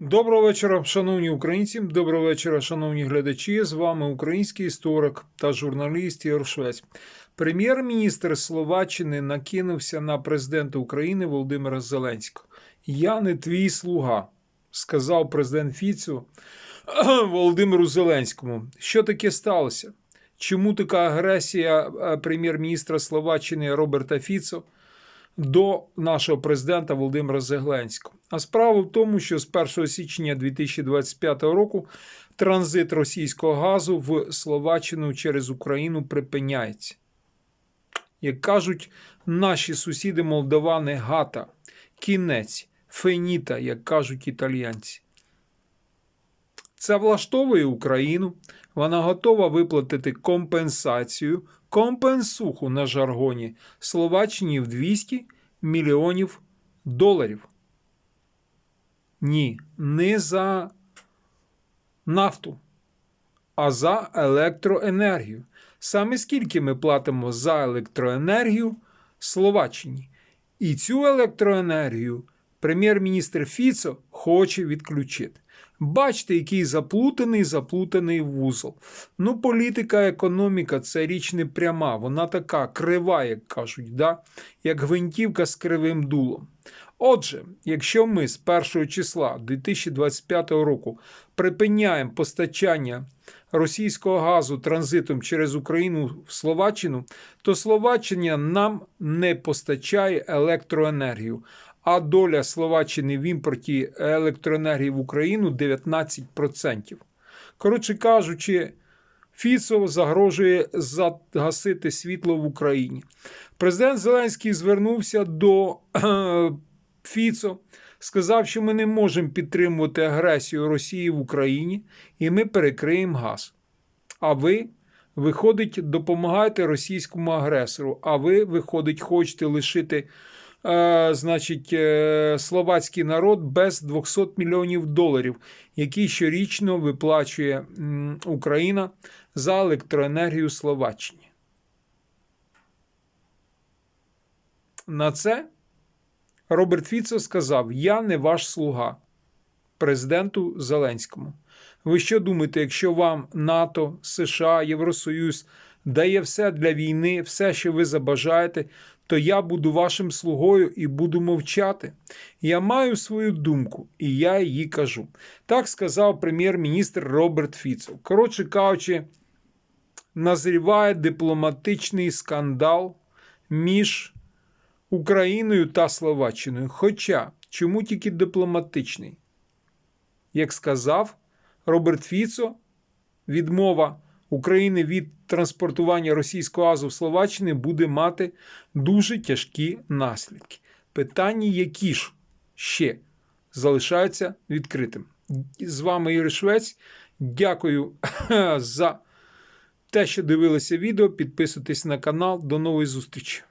Доброго вечора, шановні українці. Доброго вечора, шановні глядачі. З вами український історик та журналіст Ігор Швець. Прем'єр-міністр Словаччини накинувся на президента України Володимира Зеленського. Я не твій слуга, сказав президент Фіцу Володимиру Зеленському. Що таке сталося? Чому така агресія е, прем'єр-міністра Словаччини Роберта Фіцо? до нашого президента Володимира Зеленського. А справа в тому, що з 1 січня 2025 року транзит російського газу в Словаччину через Україну припиняється. Як кажуть наші сусіди молдавани гата, кінець, феніта, як кажуть італіянці. Це влаштовує Україну. Вона готова виплатити компенсацію, компенсуху на жаргоні Словаччині в 200 мільйонів доларів. Ні, не за нафту, а за електроенергію. Саме скільки ми платимо за електроенергію Словаччині. І цю електроенергію прем'єр-міністр Фіцо хоче відключити. Бачите, який заплутаний, заплутаний вузол. Ну, політика, економіка це річ не пряма, вона така крива, як кажуть, да? як гвинтівка з кривим дулом. Отже, якщо ми з 1 числа 2025 року припиняємо постачання російського газу транзитом через Україну в Словаччину, то Словаччина нам не постачає електроенергію а доля Словаччини в імпорті електроенергії в Україну 19%. Коротше кажучи, Фіцо загрожує загасити світло в Україні. Президент Зеленський звернувся до Фіцо, сказав, що ми не можемо підтримувати агресію Росії в Україні і ми перекриємо газ. А ви, виходить, допомагаєте російському агресору, а ви, виходить, хочете лишити е, значить, е, словацький народ без 200 мільйонів доларів, які щорічно виплачує м, Україна за електроенергію Словаччині. На це Роберт Фіцо сказав: Я не ваш слуга президенту Зеленському. Ви що думаєте, якщо вам НАТО, США, Євросоюз дає все для війни, все, що ви забажаєте, то я буду вашим слугою і буду мовчати. Я маю свою думку, і я її кажу. Так сказав прем'єр-міністр Роберт Фіцо. Коротше кажучи, назріває дипломатичний скандал між Україною та Словаччиною. Хоча чому тільки дипломатичний? Як сказав Роберт Фіцо, відмова України від транспортування російського газу в Словаччини буде мати дуже тяжкі наслідки. Питання, які ж ще залишаються відкритим. З вами Ігор Швець. Дякую за те, що дивилися відео. Підписуйтесь на канал. До нової зустрічі!